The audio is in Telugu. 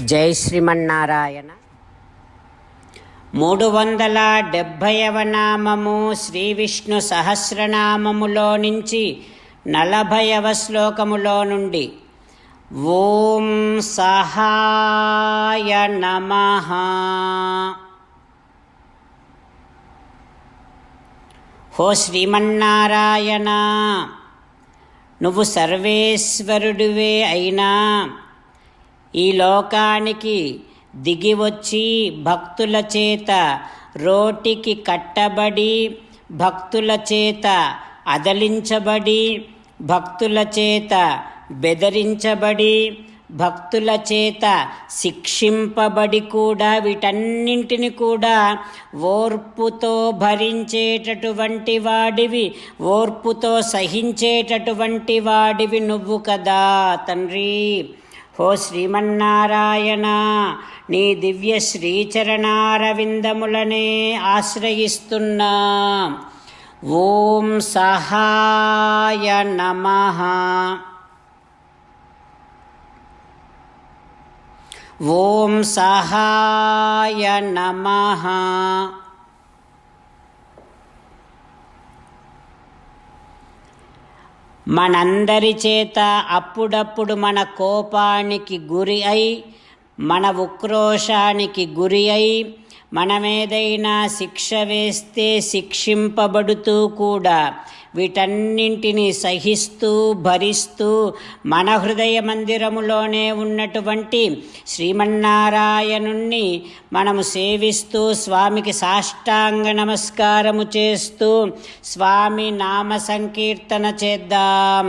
జై శ్రీమన్నారాయణ. మూడు వందల డెబ్భైవ నామము శ్రీ విష్ణు సహస్రనామములో నుంచి నలభైవ శ్లోకములో నుండి ఓం సహాయ నమ. హో శ్రీమన్నారాయణ నువ్వు సర్వేశ్వరుడివే అయినా ఈ లోకానికి దిగి వచ్చి భక్తుల చేత రోటికి కట్టబడి భక్తుల చేత అదలించబడి భక్తుల చేత బెదిరించబడి భక్తుల చేత శిక్షింపబడి కూడా వీటన్నింటిని కూడా ఓర్పుతో భరించేటటువంటి వాడివి ఓర్పుతో సహించేటటువంటి వాడివి నువ్వు కదా తండ్రి. ఓ శ్రీమన్నారాయణ నీ దివ్య శ్రీచరణారవిందములనే ఆశ్రయిస్తున్నా. ఓం సహాయ నమః. ఓం సహాయ నమః. మనందరి చేత అప్పుడప్పుడు మన కోపానికి గురి అయి మన ఉక్రోషానికి గురి అయి మనమేదైనా శిక్ష వేస్తే శిక్షింపబడుతూ కూడా వీటన్నింటినీ సహిస్తూ భరిస్తూ మన హృదయ మందిరములోనే ఉన్నటువంటి శ్రీమన్నారాయణుణ్ణి మనము సేవిస్తూ స్వామికి సాష్టాంగ నమస్కారము చేస్తూ స్వామి నామ సంకీర్తన చేద్దాం.